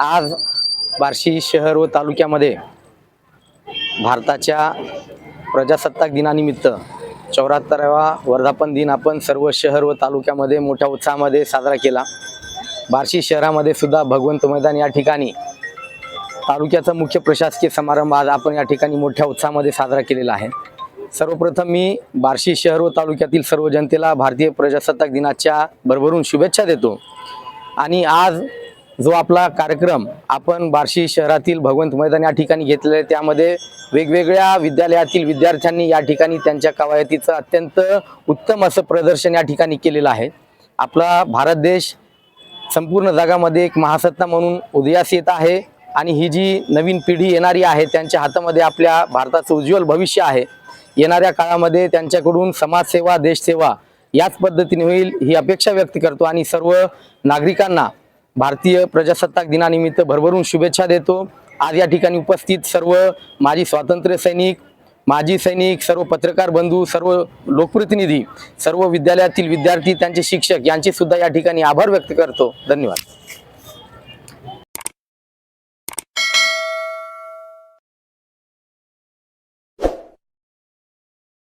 आज बार्शी शहर व तालुक्यामध्ये भारताच्या प्रजासत्ताक दिनानिमित्त चौऱ्याहत्तरावा वर्धापन दिन आपण सर्व शहर व तालुक्यामध्ये मोठ्या उत्साहामध्ये साजरा केला. बार्शी शहरामध्ये सुद्धा भगवंत मैदान या ठिकाणी तालुक्याचा मुख्य प्रशासकीय समारंभ आज आपण या ठिकाणी मोठ्या उत्साहामध्ये साजरा केलेला आहे. सर्वप्रथम मी बार्शी शहर व तालुक्यातील सर्व जनतेला भारतीय प्रजासत्ताक दिनाच्या भरभरून शुभेच्छा देतो. आणि आज जो आपला कार्यक्रम आपण बार्शी शहरातील भगवंत मैदान या ठिकाणी घेतलेला आहे. त्यामध्ये वेगवेगळ्या विद्यालयातील विद्यार्थ्यांनी या ठिकाणी त्यांच्या कवायतीचं अत्यंत उत्तम असं प्रदर्शन या ठिकाणी केलेलं आहे. आपला भारत देश संपूर्ण जगामध्ये एक महासत्ता म्हणून उदयास येत आहे आणि ही जी नवीन पिढी येणारी आहे त्यांच्या हातामध्ये आपल्या भारताचं उज्ज्वल भविष्य आहे. येणाऱ्या काळामध्ये त्यांच्याकडून समाजसेवा देशसेवा याच पद्धतीने होईल ही अपेक्षा व्यक्त करतो आणि सर्व नागरिकांना भारतीय प्रजासत्ताक दिनानिमित्त भरभरून शुभेच्छा देतो. आज या ठिकाणी उपस्थित सर्व माजी स्वातंत्र्य सैनिक माजी सैनिक सर्व पत्रकार बंधू सर्व लोकप्रतिनिधी सर्व विद्यालयातील विद्यार्थी त्यांचे शिक्षक यांचे सुद्धा या ठिकाणी आभार व्यक्त करतो. धन्यवाद.